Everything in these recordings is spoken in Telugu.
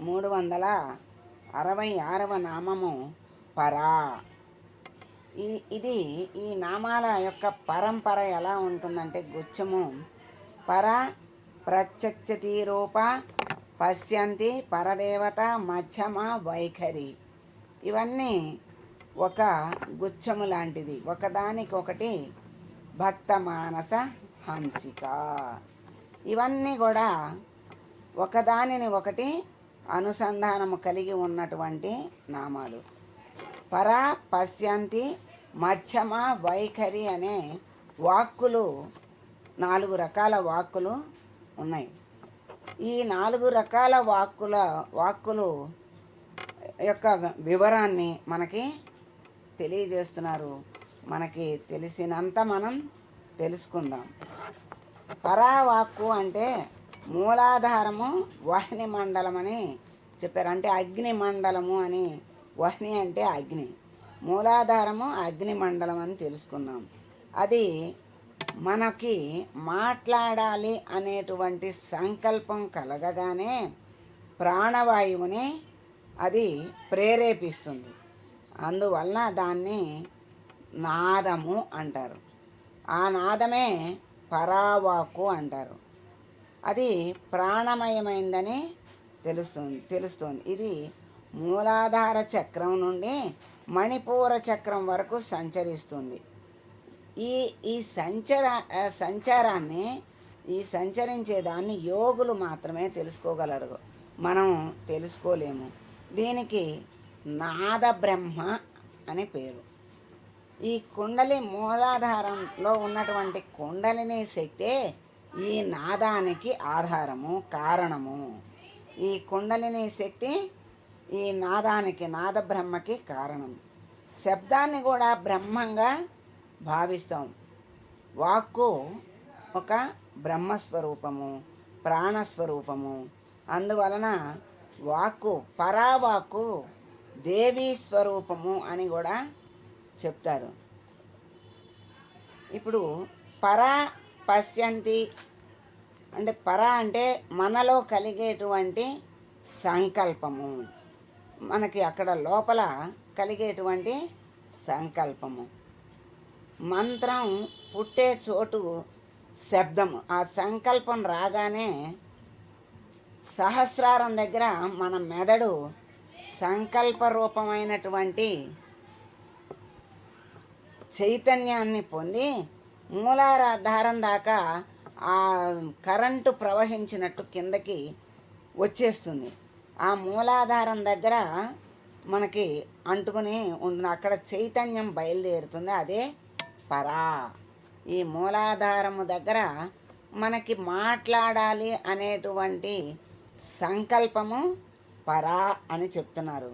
మూడు వందల అరవై ఆరవ నామము పరా. ఈ ఇది ఈ నామాల యొక్క పరంపర ఎలా ఉంటుందంటే గుచ్చము. పర ప్రత్యక్షతి రూప పశ్యంతి పరదేవత మధ్యమ వైఖరి. ఇవన్నీ ఒక గుచ్చము లాంటిది. ఒకదానికొకటి భక్త మానస హంసిక. ఇవన్నీ కూడా ఒకదానిని ఒకటి అనుసంధానము కలిగి ఉన్నటువంటి నామాలు. పర పశ్యంతి మధ్యమ వైఖరి అనే వాక్కులు నాలుగు రకాల వాక్కులు ఉన్నాయి. ఈ నాలుగు రకాల వాక్కుల వాక్కులు యొక్క వివరాన్ని మనకి తెలియజేస్తున్నారు. మనకి తెలిసినంత మనం తెలుసుకుందాం. పరావాక్కు అంటే మూలాధారము వాహిని మండలం అని చెప్పారు. అంటే అగ్ని మండలము అని. వహ్ని అంటే అగ్ని. మూలాధారము అగ్ని మండలం అని తెలుసుకున్నాం అది మనకి మాట్లాడాలి అనేటువంటి సంకల్పం కలగగానే ప్రాణవాయువుని అది ప్రేరేపిస్తుంది. అందువలన దాన్ని నాదము అంటారు. ఆ నాదమే పరావాకు అంటారు. అది ప్రాణమయమైందని తెలుస్తుంది తెలుస్తుంది. ఇది మూలాధార చక్రం నుండి మణిపూర చక్రం వరకు సంచరిస్తుంది. ఈ ఈ సంచర సంచారాన్ని ఈ సంచరించే దాన్ని యోగులు మాత్రమే తెలుసుకోగలరు. మనం తెలుసుకోలేము. దీనికి నాద బ్రహ్మ అని పేరు. ఈ కుండలి మూలాధారంలో ఉన్నటువంటి కుండలిని శక్తే ఈ నాదానికి ఆధారము కారణము. ఈ కుండలిని శక్తి ఈ నాదానికి నాద బ్రహ్మకి కారణం. శబ్దాన్ని కూడా బ్రహ్మంగా భావిస్తాం. వాక్కు ఒక బ్రహ్మస్వరూపము ప్రాణస్వరూపము. అందువలన వాక్కు పరావాక్కు దేవీ స్వరూపము అని కూడా చెప్తారు. ఇప్పుడు పర పశ్యంతి అంటే పర అంటే మనలో కలిగేటువంటి సంకల్పము. మనకి అక్కడ లోపల కలిగేటువంటి సంకల్పము. మంత్రం పుట్టే చోటు శబ్దము. ఆ సంకల్పం రాగానే సహస్రారం దగ్గర మన మెదడు సంకల్ప రూపమైనటువంటి చైతన్యాన్ని పొంది మూలాధారం దాకా ఆ కరెంటు ప్రవహించినట్టు కిందకి వచ్చేస్తుంది. ఆ మూలాధారం దగ్గర మనకి అంటుకుని ఉంటుంది అక్కడ చైతన్యం బయలుదేరుతుంది. అదే పరా. ఈ మూలాధారము దగ్గర మనకి మాట్లాడాలి అనేటువంటి సంకల్పము పరా అని చెప్తున్నారు.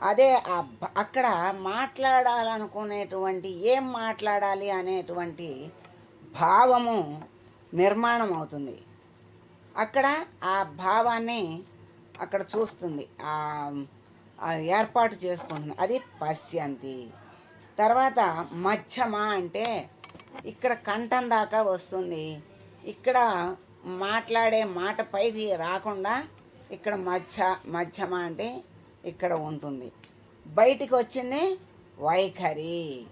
అదే ఆ అక్కడ మాట్లాడాలనుకునేటువంటి ఏం మాట్లాడాలి అనేటువంటి భావము నిర్మాణం అవుతుంది. అక్కడ ఆ భావాన్ని అక్కడ చూస్తుంది. ఆ ఏర్పాటు చేసుకుంటుంది. అది పశ్యంతి. తర్వాత మధ్యమ అంటే ఇక్కడ కంఠం దాకా వస్తుంది. ఇక్కడ మాట్లాడే మాట పైకి రాకుండా ఇక్కడ మధ్య మధ్యమ అంటే ఇక్కడ ఉంటుంది. బయటికి వచ్చింది వైఖరి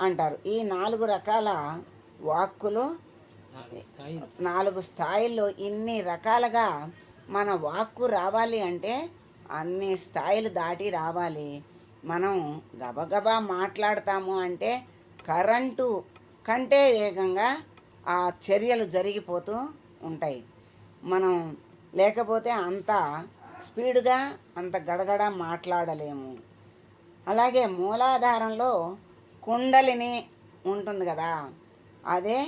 అంటారు. ఈ నాలుగు రకాల వాక్కులు నాలుగు స్థాయిల్లో ఇన్ని రకాలుగా మన వాక్కు రావాలి అంటే అన్ని స్థాయిలు దాటి రావాలి. మనం గబగబా మాట్లాడతాము అంటే కరెంటు కంటే వేగంగా ఆ చర్యలు జరిగిపోతూ ఉంటాయి. మనం లేకపోతే అంత స్పీడ్గా అంత గడగడ మాట్లాడలేము. అలాగే మూలాధారంలో కుండలిని ఉంటుంది కదా అదే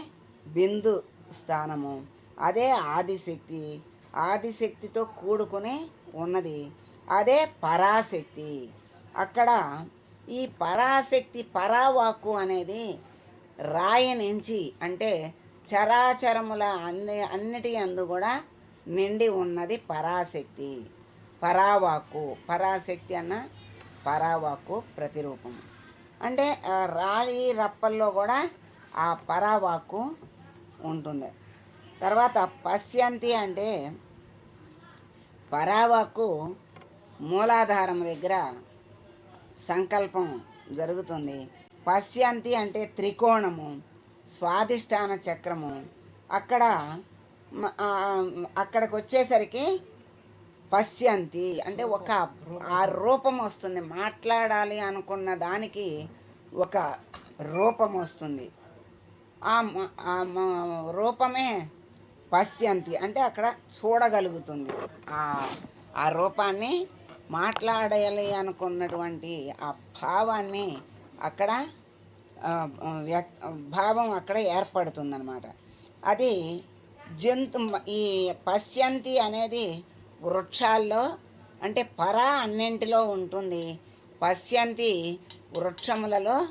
బిందు స్థానము. అదే ఆదిశక్తి. ఆదిశక్తితో కూడుకుని ఉన్నది. అదే పరాశక్తి. అక్కడ ఈ పరాశక్తి పరావాక్కు అనేది రాయి నుంచి అంటే చరాచరముల అన్ని అన్నిటి అందు కూడా నిండి ఉన్నది పరాశక్తి. పరావాక్కు. పరాశక్తి అన్న పరావాక్కు ప్రతిరూపం అంటే రాయి రప్పల్లో కూడా ఆ పరావాక్కు ఉంటుంది. తర్వాత పశ్యంతి అంటే పరావకు మూలాధారం దగ్గర సంకల్పం జరుగుతుంది. పశ్యంతి అంటే త్రికోణము స్వాధిష్టాన చక్రము. అక్కడ అక్కడికి వచ్చేసరికి పశ్యంతి అంటే ఒక ఆ రూపం వస్తుంది. మాట్లాడాలి అనుకున్న దానికి ఒక రూపం వస్తుంది. రూపమే పశ్యంతి. అంటే అక్కడ చూడగలుగుతుంది. ఆ రూపాన్ని మాట్లాడాలి అనుకున్నటువంటి ఆ భావాన్ని అక్కడ వ్యక్ భావం అక్కడ ఏర్పడుతుందన్నమాట. అది జంతు ఈ పశ్యంతి అనేది వృక్షాల్లో అంటే పర అన్నింటిలో ఉంటుంది. పశ్యంతి వృక్షములలో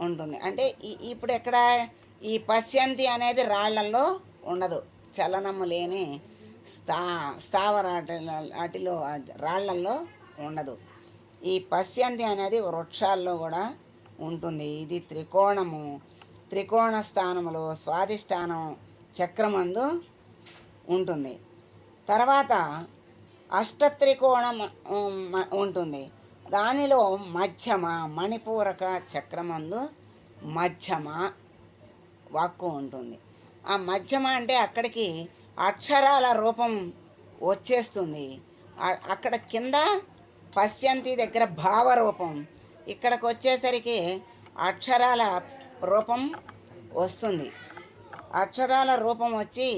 ఉంటుంది. అంటే ఇప్పుడు ఎక్కడ ఈ పశ్యంతి అనేది రాళ్ళలో ఉండదు. చలనము లేని స్థా స్థావరాటి వాటిలో రాళ్ళలో ఉండదు. ఈ పశ్యంతి అనేది వృక్షాల్లో కూడా ఉంటుంది. ఇది త్రికోణము. త్రికోణ స్థానములో స్వాధిష్టానం చక్రమందు ఉంటుంది. తర్వాత అష్టత్రికోణం ఉంటుంది. దానిలో మధ్యమ మణిపూరక చక్రమందు మధ్యమ వాక్కు ఉంటుంది. ఆ మధ్యమ అంటే అక్కడికి అక్షరాల రూపం వచ్చేస్తుంది. అక్కడ కింద పశ్యంతి దగ్గర భావరూపం ఇక్కడికి వచ్చేసరికి అక్షరాల రూపం వస్తుంది. అక్షరాల రూపం వచ్చి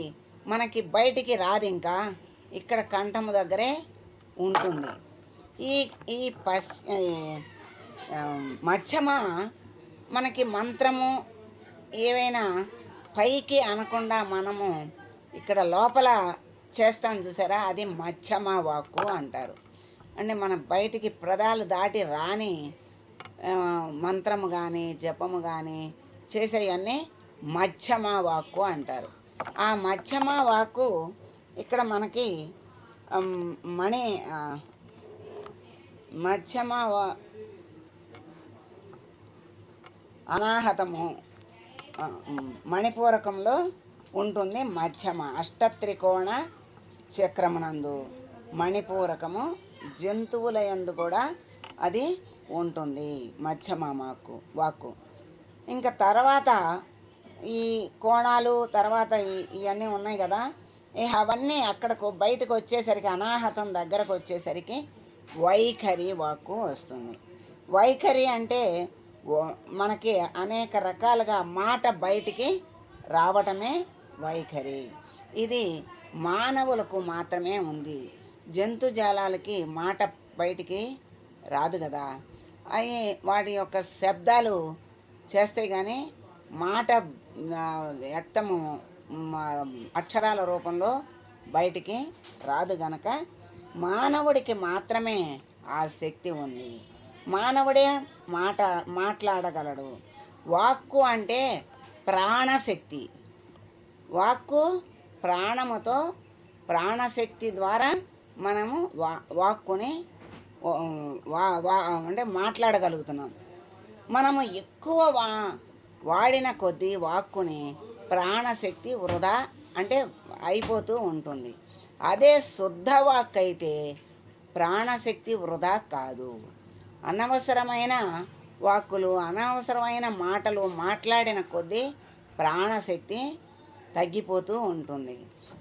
మనకి బయటికి రాదు ఇంకా. ఇక్కడ కంఠము దగ్గరే ఉంటుంది. ఈ ఈ పశ్ ఈ, మధ్యమ మనకి మంత్రము ఏవైనా పైకి అనకుండా మనము ఇక్కడ లోపల చేస్తాం చూసారా? అది మధ్యమ వాక్కు అంటారు. అంటే మన బయటికి ప్రదాలు దాటి రాని మంత్రము కానీ జపము కానీ చేసేవన్నీ మధ్యమ వాక్కు అంటారు. ఆ మధ్యమ వాక్కు ఇక్కడ మనకి మణి మధ్యమ వా- అనాహతము మణిపూరకంలో ఉంటుంది మధ్యమ అష్టత్రికోణ చక్రమునందు. మణిపూరకము జంతువుల యందు కూడా అది ఉంటుంది మధ్యమ మాకు వాక్కు. ఇంకా తర్వాత ఈ కోణాలు తర్వాత ఇవన్నీ ఉన్నాయి కదా అవన్నీ అక్కడకు బయటకు వచ్చేసరికి అనాహతం దగ్గరకు వచ్చేసరికి వైఖరి వాక్కు వస్తుంది. వైఖరి అంటే మనకి అనేక రకాలుగా మాట బయటికి రావటమే వైఖరి. ఇది మానవులకు మాత్రమే ఉంది. జంతుజాలాలకి మాట బయటికి రాదు కదా. అవి వాటి యొక్క శబ్దాలు చేస్తే కానీ మాట వ్యక్తము అక్షరాల రూపంలో బయటికి రాదు గనక మానవుడికి మాత్రమే ఆ శక్తి ఉంది. మానవుడే మాట మాట్లాడగలడు. వాక్కు అంటే ప్రాణశక్తి. వాక్కు ప్రాణముతో ప్రాణశక్తి ద్వారా మనము వా వాక్కుని వా వా అంటే మాట్లాడగలుగుతున్నాం. మనము ఎక్కువ వా వాడిన కొద్దీ వాక్కుని ప్రాణశక్తి వృధా అంటే అయిపోతూ ఉంటుంది. అదే శుద్ధ వాక్ అయితే ప్రాణశక్తి వృధా కాదు. అనవసరమైన వాక్కులు అనవసరమైన మాటలు మాట్లాడిన కొద్దీ ప్రాణశక్తి తగ్గిపోతూ ఉంటుంది.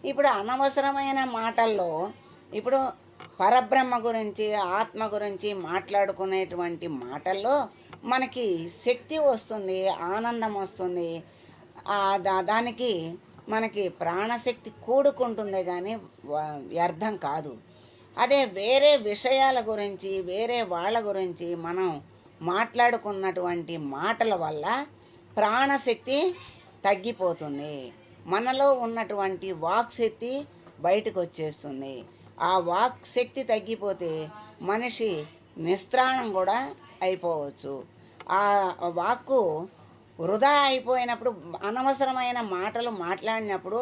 ఇప్పుడు అనవసరమైన మాటల్లో ఇప్పుడు పరబ్రహ్మ గురించి ఆత్మ గురించి మాట్లాడుకునేటువంటి మాటల్లో మనకి శక్తి వస్తుంది ఆనందం వస్తుంది. దానికి మనకి ప్రాణశక్తి కూడుకుంటుంది కానీ వ్యర్థం కాదు. అదే వేరే విషయాల గురించి వేరే వాళ్ళ గురించి మనం మాట్లాడుకున్నటువంటి మాటల వల్ల ప్రాణశక్తి తగ్గిపోతుంది. మనలో ఉన్నటువంటి వాక్ శక్తి బయటకు వచ్చేస్తుంది ఆ వాక్ శక్తి తగ్గిపోతే మనిషి నిస్త్రాణం కూడా అయిపోవచ్చు. ఆ వాక్కు వృధా అయిపోయినప్పుడు అనవసరమైన మాటలు మాట్లాడినప్పుడు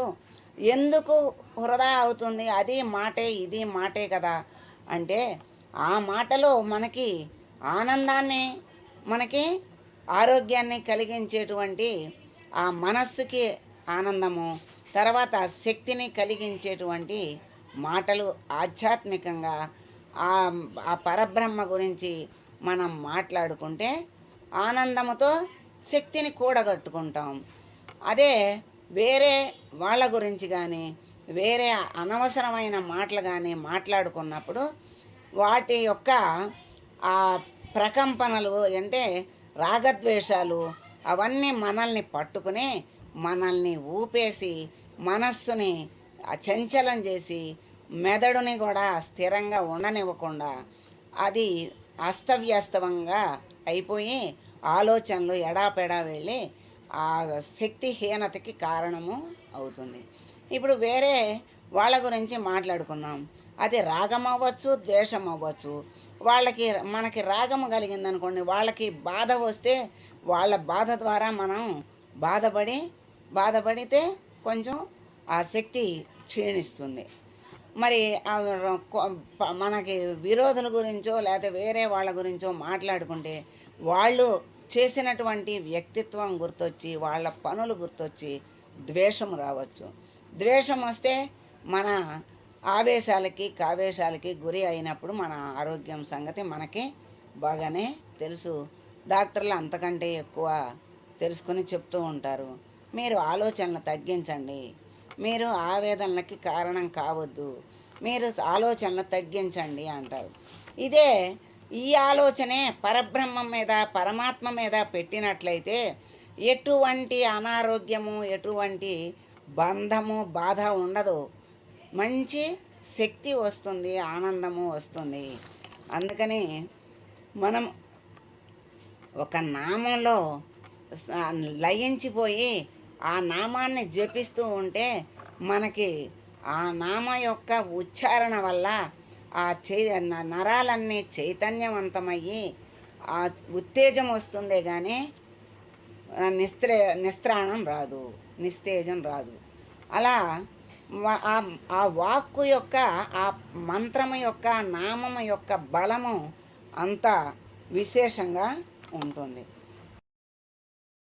ఎందుకు వృధా అవుతుంది? అది మాటే ఇది మాటే కదా? అంటే ఆ మాటలో మనకి ఆనందాన్ని మనకి ఆరోగ్యాన్ని కలిగించేటువంటి ఆ మనస్సుకి ఆనందము తర్వాత శక్తిని కలిగించేటువంటి మాటలు ఆధ్యాత్మికంగా ఆ ఆ పరబ్రహ్మ గురించి మనం మాట్లాడుకుంటే ఆనందముతో శక్తిని కూడగట్టుకుంటాం. అదే వేరే వాళ్ళ గురించి కానీ వేరే అనవసరమైన మాటలు కానీ మాట్లాడుకున్నప్పుడు వాటి యొక్క ఆ ప్రకంపనలు అంటే రాగద్వేషాలు అవన్నీ మనల్ని పట్టుకుని మనల్ని ఊపేసి మనస్సుని చంచలం చేసి మెదడుని కూడా స్థిరంగా ఉండనివ్వకుండా అది అస్తవ్యస్తవంగా అయిపోయి ఆలోచనలు ఎడాపెడా వెళ్ళి ఆ శక్తిహీనతకి కారణము అవుతుంది. ఇప్పుడు వేరే వాళ్ళ గురించి మాట్లాడుకున్నాం. అది రాగం అవ్వచ్చు ద్వేషం అవ్వచ్చు వాళ్ళకి మనకి రాగం కలిగిందనుకోండి వాళ్ళకి బాధ వస్తే వాళ్ళ బాధ ద్వారా మనం బాధపడి బాధపడితే కొంచెం ఆ శక్తి క్షీణిస్తుంది. మరి ఆ మనకి విరోధుల గురించో లేకపోతే వేరే వాళ్ళ గురించో మాట్లాడుకుంటే వాళ్ళు చేసినటువంటి వ్యక్తిత్వం గుర్తొచ్చి వాళ్ళ పనులు గుర్తొచ్చి ద్వేషం రావచ్చు. ద్వేషం వస్తే మన ఆవేశాలకి కావేశాలకి గురి అయినప్పుడు మన ఆరోగ్యం సంగతి మనకి బాగానే తెలుసు. డాక్టర్లు అంతకంటే ఎక్కువ తెలుసుకుని చెప్తూ ఉంటారు. మీరు ఆలోచనలు తగ్గించండి. మీరు ఆవేదనలకి కారణం కావద్దు. మీరు ఆలోచనలు తగ్గించండి అంటారు. ఇదే ఈ ఆలోచనే పరబ్రహ్మం మీద పరమాత్మ మీద పెట్టినట్లయితే ఎటువంటి అనారోగ్యము ఎటువంటి బంధము బాధ ఉండదు. మంచి శక్తి వస్తుంది ఆనందము వస్తుంది. అందుకని మనం ఒక నామంలో లయించిపోయి ఆ నామాన్ని జపిస్తూ ఉంటే మనకి ఆ నామ యొక్క ఉచ్చారణ వల్ల ఆ చై న- నరాలన్నీ చైతన్యవంతమయ్యి ఆ ఉత్తేజం వస్తుందే కానీ నిస్త్రే నిస్త్రాణం రాదు నిస్తేజం రాదు. అలా ఆ ఆ వాక్కు యొక్క ఆ మంత్రము యొక్క నామము యొక్క బలము అంత విశేషంగా ఉంటుంది.